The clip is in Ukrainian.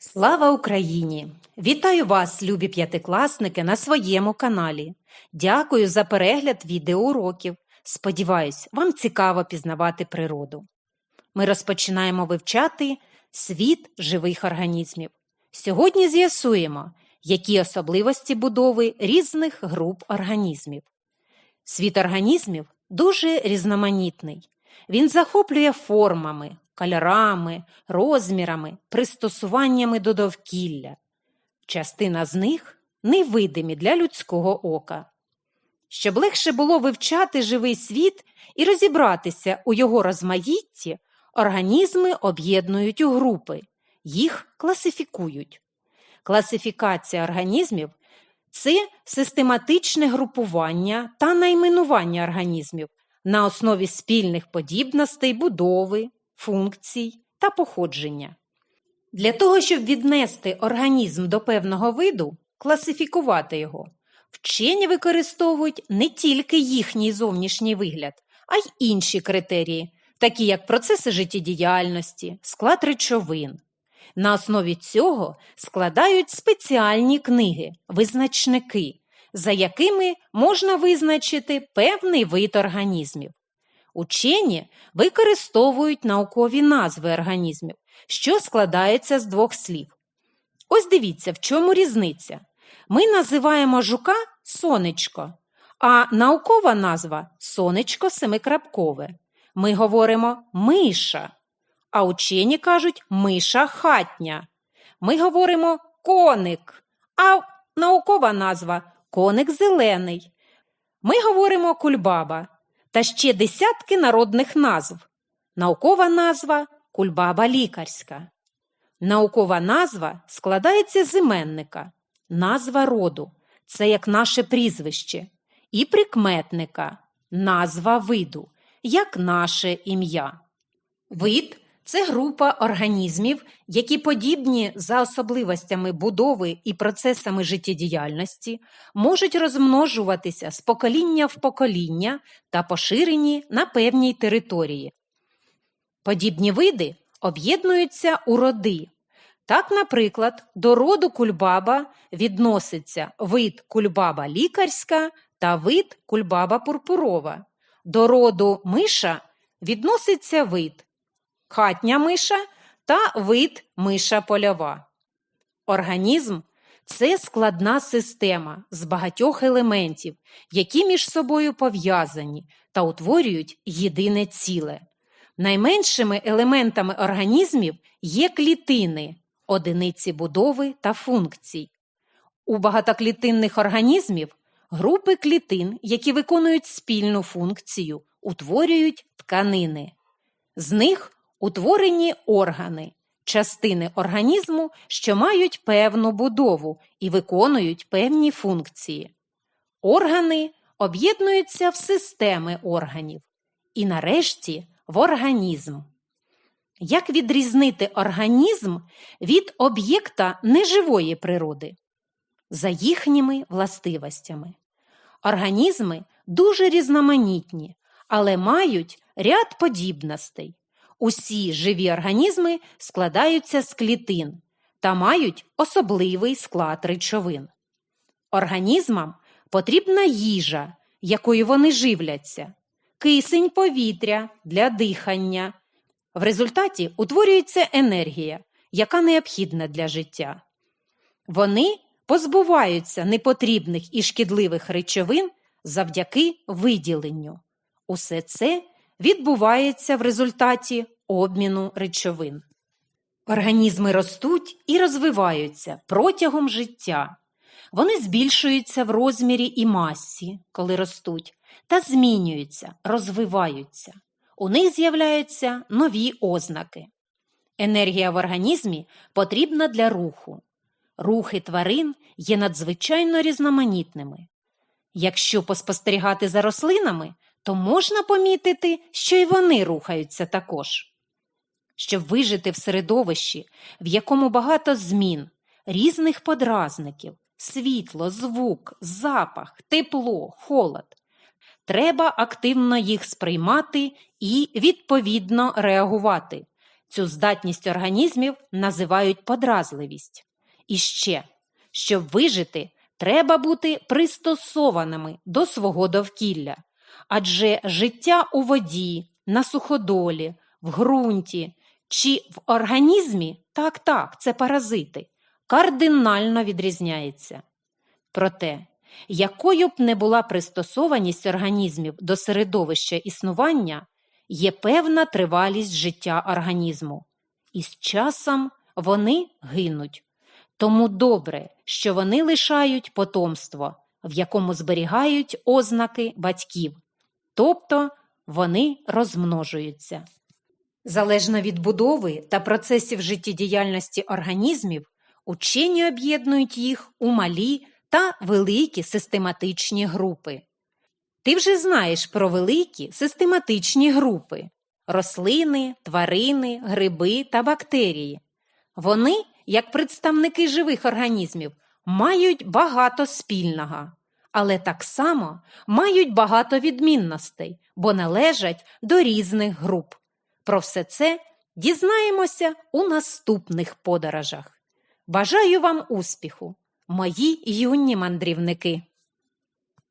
Слава Україні! Вітаю вас, любі п'ятикласники, на своєму каналі. Дякую за перегляд відеоуроків. Сподіваюсь, вам цікаво пізнавати природу. Ми розпочинаємо вивчати світ живих організмів. Сьогодні з'ясуємо, які особливості будови різних груп організмів. Світ організмів дуже різноманітний. Він захоплює формами, кольорами, розмірами, пристосуваннями до довкілля. Частина з них невидимі для людського ока. Щоб легше було вивчати живий світ і розібратися у його розмаїтті, організми об'єднують у групи, їх класифікують. Класифікація організмів це систематичне групування та найменування організмів на основі спільних подібностей будови, функцій та походження. Для того, щоб віднести організм до певного виду, класифікувати його, вчені використовують не тільки їхній зовнішній вигляд, а й інші критерії, такі як процеси життєдіяльності, склад речовин. На основі цього складають спеціальні книги, визначники, за якими можна визначити певний вид організмів. Учені використовують наукові назви організмів, що складаються з двох слів. Ось дивіться, в чому різниця. Ми називаємо жука сонечко, а наукова назва сонечко семикрапкове. Ми говоримо миша, а учені кажуть миша хатня. Ми говоримо коник, а наукова назва коник зелений. Ми говоримо кульбаба та ще десятки народних назв. Наукова назва кульбаба лікарська. Наукова назва складається з іменника, назва роду це як наше прізвище, і прикметника, назва виду, як наше ім'я. Вид це група організмів, які подібні за особливостями будови і процесами життєдіяльності, можуть розмножуватися з покоління в покоління та поширені на певній території. Подібні види об'єднуються у роди. Так, наприклад, до роду кульбаба відноситься вид кульбаба лікарська та вид кульбаба пурпурова. До роду миша відноситься вид хатня миша та вид миша польова. Організм це складна система з багатьох елементів, які між собою пов'язані та утворюють єдине ціле. Найменшими елементами організмів є клітини, одиниці будови та функцій. У багатоклітинних організмів групи клітин, які виконують спільну функцію, утворюють тканини. З них утворені органи, частини організму, що мають певну будову і виконують певні функції. Органи об'єднуються в системи органів і, нарешті, в організм. Як відрізнити організм від об'єкта неживої природи? За їхніми властивостями. Організми дуже різноманітні, але мають ряд подібностей. Усі живі організми складаються з клітин та мають особливий склад речовин. Організмам потрібна їжа, якою вони живляться, кисень повітря для дихання. В результаті утворюється енергія, яка необхідна для життя. Вони позбуваються непотрібних і шкідливих речовин завдяки виділенню. Усе це відбувається в результаті обміну речовин. Організми ростуть і розвиваються протягом життя. Вони збільшуються в розмірі і масі, коли ростуть, та змінюються, розвиваються. У них з'являються нові ознаки. Енергія в організмі потрібна для руху. Рухи тварин є надзвичайно різноманітними. Якщо поспостерігати за рослинами, то можна помітити, що й вони рухаються також. Щоб вижити в середовищі, в якому багато змін, різних подразників, світло, звук, запах, тепло, холод, треба активно їх сприймати і відповідно реагувати. Цю здатність організмів називають подразливість. І ще, щоб вижити, треба бути пристосованими до свого довкілля. Адже життя у воді, на суходолі, в ґрунті чи в організмі так, так, це паразити, кардинально відрізняється. Проте, якою б не була пристосованість організмів до середовища існування, є певна тривалість життя організму, і з часом вони гинуть. Тому добре, що вони лишають потомство, в якому зберігають ознаки батьків, тобто вони розмножуються. Залежно від будови та процесів життєдіяльності організмів, учені об'єднують їх у малі та великі систематичні групи. Ти вже знаєш про великі систематичні групи рослини, тварини, гриби та бактерії. Вони, як представники живих організмів, мають багато спільного, але так само мають багато відмінностей, бо належать до різних груп. Про все це дізнаємося у наступних подорожах. Бажаю вам успіху, мої юні мандрівники!